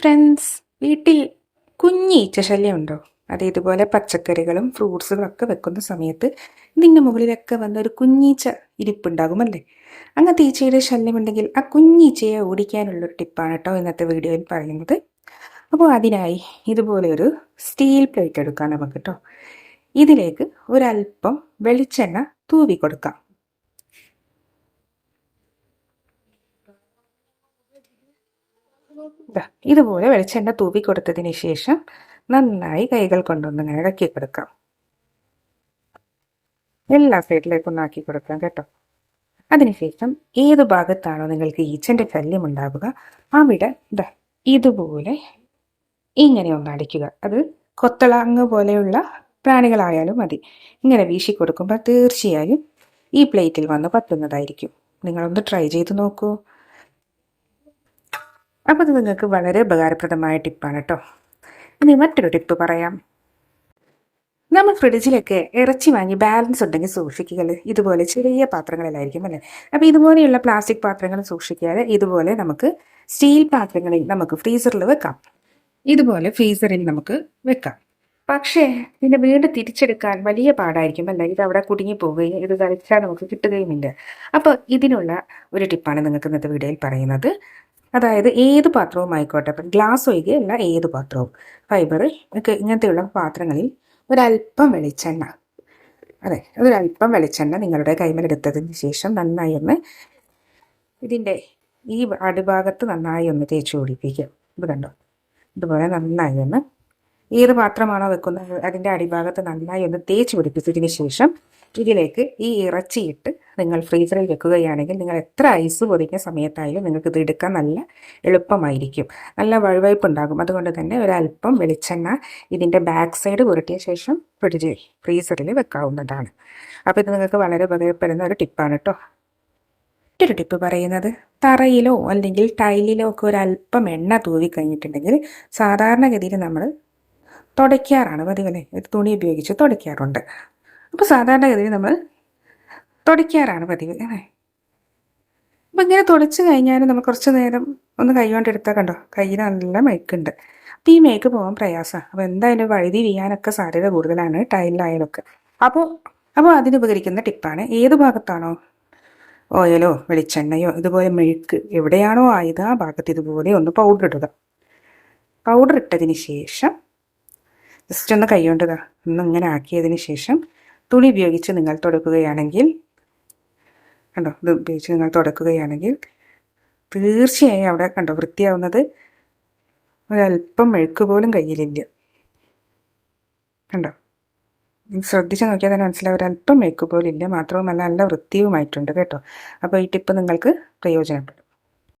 Friends വീട്ടിൽ കുഞ്ഞി ശല്യം ഉണ്ടോ അത് ഇതുപോലെ പച്ചക്കറികളും ഫ്രൂട്ട്സുകളും ഒക്കെ വെക്കുന്ന സമയത്ത് ഇതിന്റെ മുകളിലൊക്കെ വന്ന ഒരു കുഞ്ഞീച്ച ഇരിപ്പുണ്ടാകുമല്ലേ? അങ്ങനത്തെ ഈച്ചയുടെ ശല്യം ഉണ്ടെങ്കിൽ ആ കുഞ്ഞീച്ചയെ ഓടിക്കാനുള്ളൊരു ടിപ്പാണ് കേട്ടോ ഇന്നത്തെ വീഡിയോയിൽ പറയുന്നത്. അപ്പോൾ അതിനായി ഇതുപോലെ ഒരു സ്റ്റീൽ പ്ലേറ്റ് എടുക്കാം നമുക്ക് കേട്ടോ. ഇതിലേക്ക് ഒരല്പം വെളിച്ചെണ്ണ തൂവി കൊടുക്കാം ഇതുപോലെ വെളിച്ചെണ്ണ തൂവി കൊടുത്തതിന് ശേഷം നന്നായി കൈകൾ കൊണ്ടൊന്ന് ഇങ്ങനെ ഇളക്കി കൊടുക്കാം. എല്ലാ സൈഡിലേക്കും ഒന്ന് ആക്കി കൊടുക്കാം കേട്ടോ. അതിനുശേഷം ഏത് ഭാഗത്താണോ നിങ്ങൾക്ക് ഈച്ചന്റെ ശല്യം ഉണ്ടാവുക അവിടെ ദാ ഇതുപോലെ ഇങ്ങനെ ഒന്ന് അടിക്കുക. അത് കൊത്തളങ്ങ് പോലെയുള്ള പ്രാണികളായാലും മതി. ഇങ്ങനെ വീശി കൊടുക്കുമ്പോൾ തീർച്ചയായും ഈ പ്ലേറ്റിൽ വന്ന് പറ്റുന്നതായിരിക്കും. നിങ്ങളൊന്ന് ട്രൈ ചെയ്ത് നോക്കൂ. അപ്പോൾ ഇത് നിങ്ങൾക്ക് വളരെ ഉപകാരപ്രദമായ ടിപ്പാണ് കേട്ടോ ഇനി മറ്റൊരു ടിപ്പ് പറയാം. നമ്മൾ ഫ്രിഡ്ജിലൊക്കെ ഇറച്ചി വാങ്ങി ബാലൻസ് ഉണ്ടെങ്കിൽ സൂക്ഷിക്കുക ഇതുപോലെ ചെറിയ പാത്രങ്ങളിലായിരിക്കും അല്ലേ? അപ്പോൾ ഇതുപോലെയുള്ള പ്ലാസ്റ്റിക് പാത്രങ്ങൾ സൂക്ഷിക്കാതെ ഇതുപോലെ നമുക്ക് സ്റ്റീൽ പാത്രങ്ങളിൽ നമുക്ക് ഫ്രീസറിൽ വെക്കാം. ഇതുപോലെ ഫ്രീസറിൽ നമുക്ക് വെക്കാം. പക്ഷേ ഇതിനെ വീണ്ടും തിരിച്ചെടുക്കാൻ വലിയ പാടായിരിക്കും അല്ല? ഇത് അവിടെ കുടുങ്ങി പോവുകയും ഇത് കഴിച്ചാൽ നമുക്ക് കിട്ടുകയുമില്ല. അപ്പോൾ ഇതിനുള്ള ഒരു ടിപ്പാണ് നിങ്ങൾക്ക് ഇന്നത്തെ വീഡിയോയിൽ പറയുന്നത്. അതായത് ഏത് പാത്രവും ആയിക്കോട്ടെ. ഇപ്പം ഗ്ലാസ് ഒഴികെയല്ല ഏത് പാത്രവും. ഫൈബർ ഒക്കെ ഇങ്ങനത്തെയുള്ള പാത്രങ്ങളിൽ ഒരല്പം വെളിച്ചെണ്ണ. അതെ ഒരല്പം വെളിച്ചെണ്ണ നിങ്ങളുടെ കൈമലെടുത്തതിന് ശേഷം നന്നായി ഒന്ന് ഇതിന്റെ ഈ അടിഭാഗത്ത് നന്നായി ഒന്ന് തേച്ച് പിടിപ്പിക്കുക. ഇത് കണ്ടോ? ഇതുപോലെ നന്നായി ഒന്ന് ഏത് പാത്രമാണോ വെക്കുന്നത് അതിന്റെ അടിഭാഗത്ത് നന്നായി ഒന്ന് തേച്ച് പിടിപ്പിച്ചതിന് ശേഷം ഇതിലേക്ക് ഈ ഇറച്ചിയിട്ട് നിങ്ങൾ ഫ്രീസറിൽ വെക്കുകയാണെങ്കിൽ നിങ്ങൾ എത്ര ഐസ് പൊതിഞ്ഞ സമയത്തായാലും നിങ്ങൾക്ക് ഇത് എടുക്കാൻ നല്ല എളുപ്പമായിരിക്കും. നല്ല വഴുവയ്പ് ഉണ്ടാകും. അതുകൊണ്ട് തന്നെ ഒരല്പം വെളിച്ചെണ്ണ ഇതിന്റെ ബാക്ക് സൈഡ് പുരട്ടിയ ശേഷം ഫ്രിഡ്ജ് ഫ്രീസറിൽ വെക്കാവുന്നതാണ്. അപ്പോൾ ഇത് നിങ്ങൾക്ക് വളരെ ഉപകാരപ്പെടുന്ന ഒരു ടിപ്പാണ് കേട്ടോ മറ്റൊരു ടിപ്പ് പറയുന്നത് തറയിലോ അല്ലെങ്കിൽ ടൈലിലോ ഒക്കെ ഒരല്പം എണ്ണ തൂവി കഴിഞ്ഞിട്ടുണ്ടെങ്കിൽ സാധാരണഗതിയിൽ നമ്മൾ തുടയ്ക്കാറാണ് പതിവല്ലേ ഇത് തുണി ഉപയോഗിച്ച് തുടയ്ക്കാറുണ്ട്. അപ്പോൾ സാധാരണഗതിയിൽ നമ്മൾ തുടയ്ക്കാറാണ് പതിവ് അല്ലേ? അപ്പം ഇങ്ങനെ തുടച്ച് കഴിഞ്ഞാൽ നമ്മൾ കുറച്ച് നേരം ഒന്ന് കൈ കൊണ്ടെടുത്താൽ കണ്ടോ? കയ്യിൽ നല്ല മേക്കുണ്ട്. അപ്പോൾ ഈ മേക്ക് പോകാൻ പ്രയാസമാണ് അപ്പോൾ എന്തായാലും വഴുതി വീഴാനൊക്കെ സാധ്യത കൂടുതലാണ് ടൈലിലായാലൊക്കെ. അപ്പോൾ അപ്പോൾ അതിനുപകരിക്കുന്ന ടിപ്പാണ്. ഏത് ഭാഗത്താണോ? ഓയിലോ വെളിച്ചെണ്ണയോ ഇതുപോലെ മെഴുക്ക് എവിടെയാണോ ആയത് ആ ഭാഗത്ത് ഇതുപോലെ ഒന്ന് പൗഡർ ഇടുക. പൗഡർ ഇട്ടതിന് ശേഷം ജസ്റ്റ് ഒന്ന് കൈ കൊണ്ടുക ഒന്ന് ഇങ്ങനെ ആക്കിയതിന് ശേഷം തുണി ഉപയോഗിച്ച് നിങ്ങൾ തുടക്കുകയാണെങ്കിൽ കണ്ടോ ഇത് ഉപയോഗിച്ച് നിങ്ങൾ തുടക്കുകയാണെങ്കിൽ തീർച്ചയായും അവിടെ കണ്ടോ വൃത്തിയാവുന്നത് ഒരല്പം മെഴുക്ക് പോലും കയ്യിലില്ല. കണ്ടോ? ശ്രദ്ധിച്ച് നോക്കിയാൽ തന്നെ മനസ്സിലാവും ഒരല്പം മെഴുക്ക് പോലും ഇല്ല മാത്രവുമല്ല നല്ല വൃത്തിയുമായിട്ടുണ്ട് കേട്ടോ. അപ്പോൾ ഈ ടിപ്പ് നിങ്ങൾക്ക് പ്രയോജനപ്പെടും.